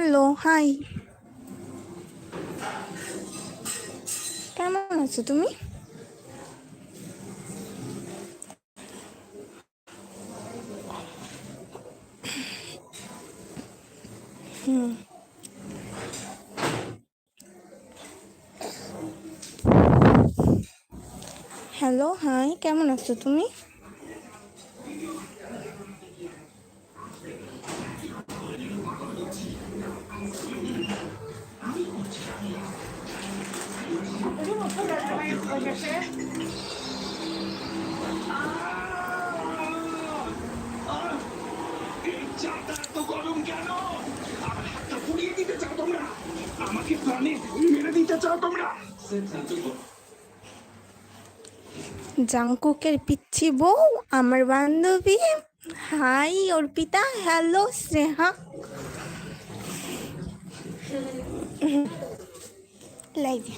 Hello hi কেমন আছো তুমি? হুম। হ্যালো হাই কেমন আছো তুমি? চাটা এত গরম কেন আমার হাতটা পুড়িয়ে দিতে চাও তোমরা আমাকে প্রাণে মেরে দিতে চাও তোমরা জাংকুকের পিচ্ছি বউ আমার বান্ধবী। হাই অর্পিতা। হ্যালো স্নেহা। লাইভে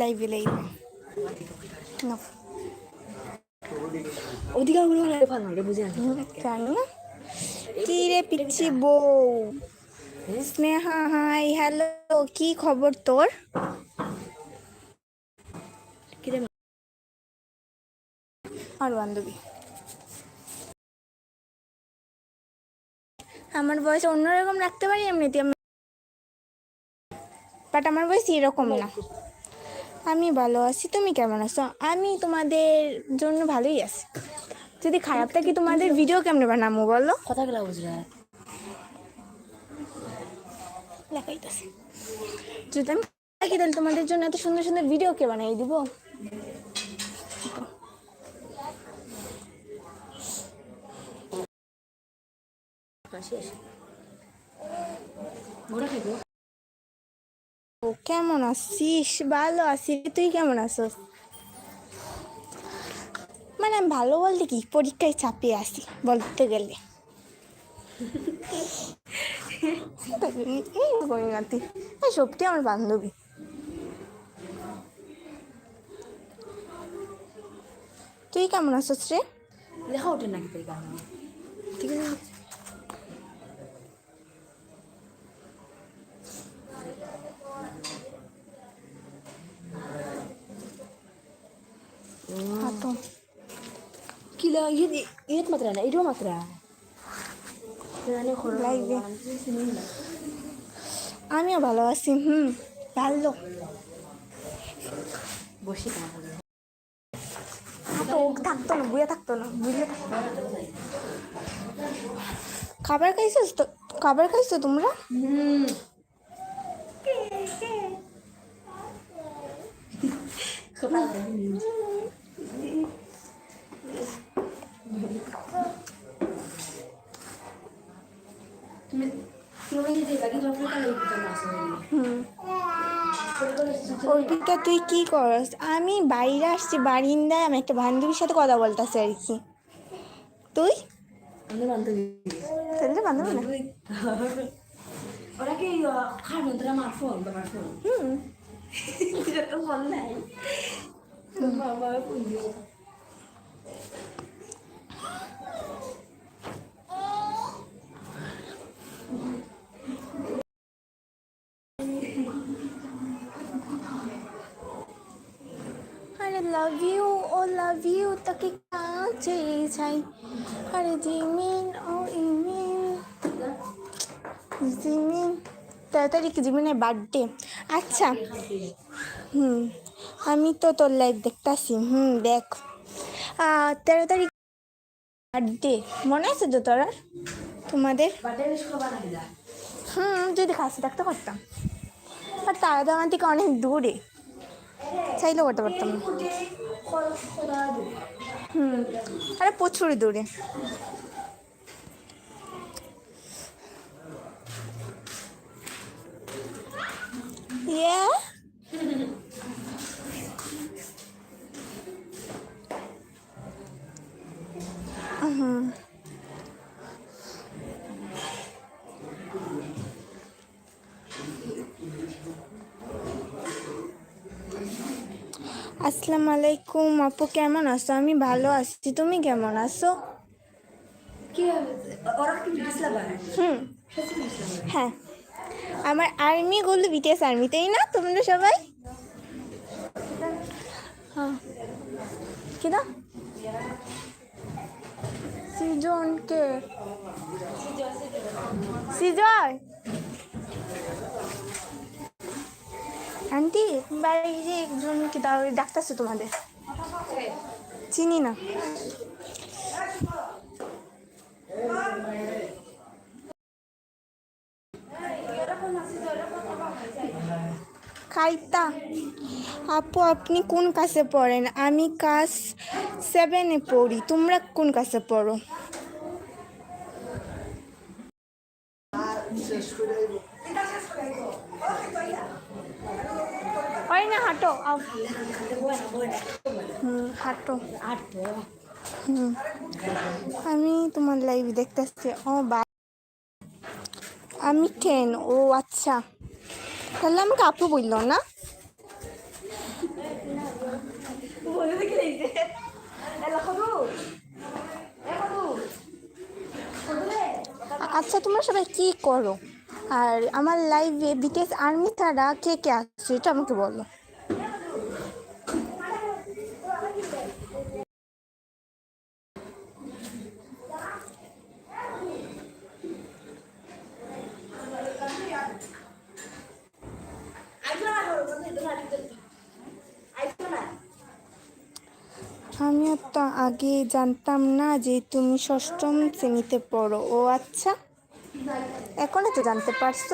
লাইভে লাইভে বুঝে জানি না। কি রে পিচ্ছি বউ? স্নেহা হাই হ্যালো কি খবর তোর? আর বান্ধবী। আমার বয়স অন্যরকম রাখতে পারি এমনিতে? বাট আমার বয়স এরকম না। আমি ভালো আছি তুমি কেমন আছো? আমি তোমাদের জন্য ভালোই আছি। যদি খারাপ থাকি তোমাদের ভিডিও কেমনে বানাবো বলো? কথাগুলো বুঝলে লেখাইতেছি যদি আমি থাকি তাহলে তোমাদের জন্য এত সুন্দর সুন্দর ভিডিও কে বানাই দিব? শেষ। কেমন আছিস? ভালো আছি। তুই কেমন আছিস? মানে আমি ভালো বলতে কি? পরীক্ষায় চাপিয়ে আসি বলতে গেলে। এই সত্যি আমার বান্ধবী। তুই কেমন আছিস রে? লেখা ওঠে নাকি ঠিক আছে। হাতো কিলা ইয়ে ইয়েত মাত্রা না এটাও মাত্রা জানি খরচ লাইভে আমিও ভালো আছি হুম ভালো বসে থাকতো না বুয়ে থাকতো না বুঝলে। খাবার খাইছিস তো খাবার খাইছো তোমরা হুম তুমি তুমি যদি বাকি তোমার কাছে এই না আসলে হুম অর্পিতা তুই কি করস? আমি বাইরে আসছি বারিন্দায় আমি একটা বান্ধবীর সাথে কথা বলতেছি আর কি। তুই? বান্ধবী। তাহলে বান্ধবী না? ওরা কি খার মন্ত্রা আমার ফোন বাবার ফোন? হুম। তো ফোন নাই। বাবা ফোন দিও আরে জিমিন তেরো তারিখ জিমিনের বার্থডে আচ্ছা। হুম, আমি তো তোর লাইভ দেখতাছি। হুম, দেখ। তেরো তারিখ বার্থডে মনে আছে তো তোর তোমাদের? হুম, যদি কাছে থাকতে পারতাম আর তারা তো আমার থেকে অনেক দূরে। চাইলেও করতে পারতাম হুম, আরে প্রচুর দূরে। ইয়ে হুম আসসালামু আলাইকুম আপু কেমন আছো? আমি ভালো আছি তুমি কেমন আছো? হুম। হ্যাঁ। আমার আর্মি আর্মিগুলো বিটিএস আর্মিতেই না তোমরা সবাই? হ্যাঁ। কি না সৃজনকে সৃজন? আন্টি বাইরে একজন কি ডাক্তারছে তোমাদের? চিনি না। খাইতা, আপু, আপনি কোন কাছে পড়েন? আমি ক্লাস সেভেনে পড়ি। তোমরা কোন কাছে পড়ো? না, হাঁটো। হুম হাঁটো। হুম। আমি তোমার লাইভ দেখতে আসছি ও বা আমি টেন ও আচ্ছা। তাহলে আমাকে আপু বলল না? আচ্ছা তোমরা সবাই কি করো? আর আমার লাইভে বিটিএস আর্মি ছাড়া কে কে আসছে, এটা আমাকে বলো। আমিও তো আগে জানতাম না যে তুমি ষষ্ঠম শ্রেণীতে পড়ো। ও আচ্ছা। এখনই তো জানতে পারছ.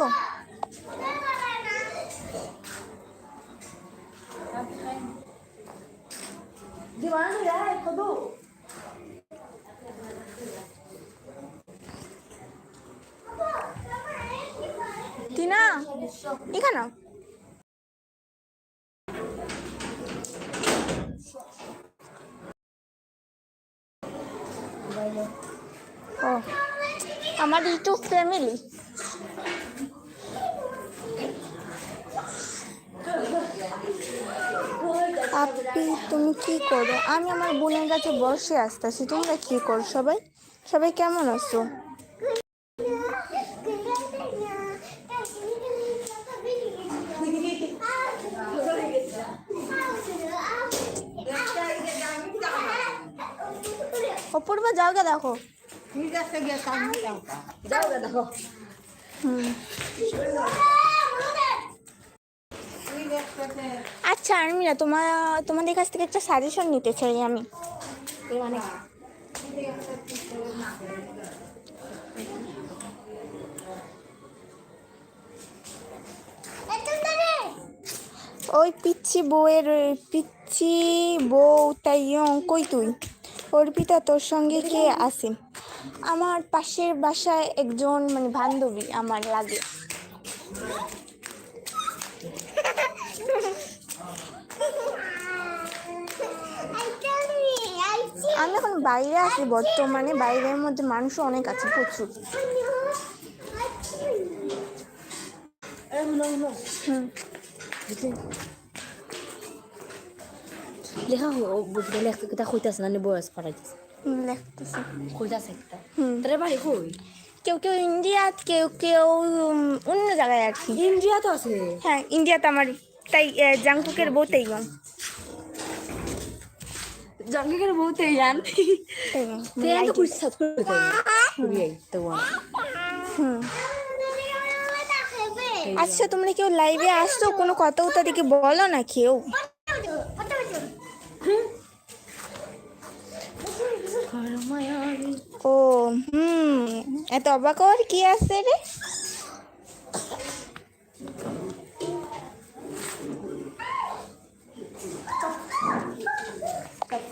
টিনা এখানে ও আমার ইউটিউব ফ্যামিলি আপনি তুমি কি করো? আমি আমার বোনের কাছে বসে আসতেছি। তোমরা কি করো সবাই? সবাই কেমন আছো? অপূর্ব জায়গা দেখো। আচ্ছা আর্মিরা তোমার তোমাদের কাছ থেকে একটা সাজেশন নিতে চাই আমি। ওই পিচ্ছি বউয়ের পিচ্ছি বউ তাই কই তুই? অর্পিতা তোর সঙ্গে কে আছে? আমার পাশের বাসায় একজন মানে বান্ধবী আমার লাগে আমি এখন বাইরে আছি বর্তমানে বাইরের মধ্যে মানুষ অনেক আছে প্রচুর Eh, belum belum. হুম Lihat ho, bukan কেউ কেউ ইন্ডিয়াত কেউ কেউ অন্য জায়গায় আর কি। India tu আছে? হ্যাঁ ইন্ডিয়াতে আমার তাই আহ, জাংকুকের বউ তাই তো করে তো হুম। আচ্ছা তোমরা কেউ লাইভে আসছো? কোনো কথা উতা দেখে বলো না কেউ? ও হুম। এত অবাক হওয়ার কি আছে রে?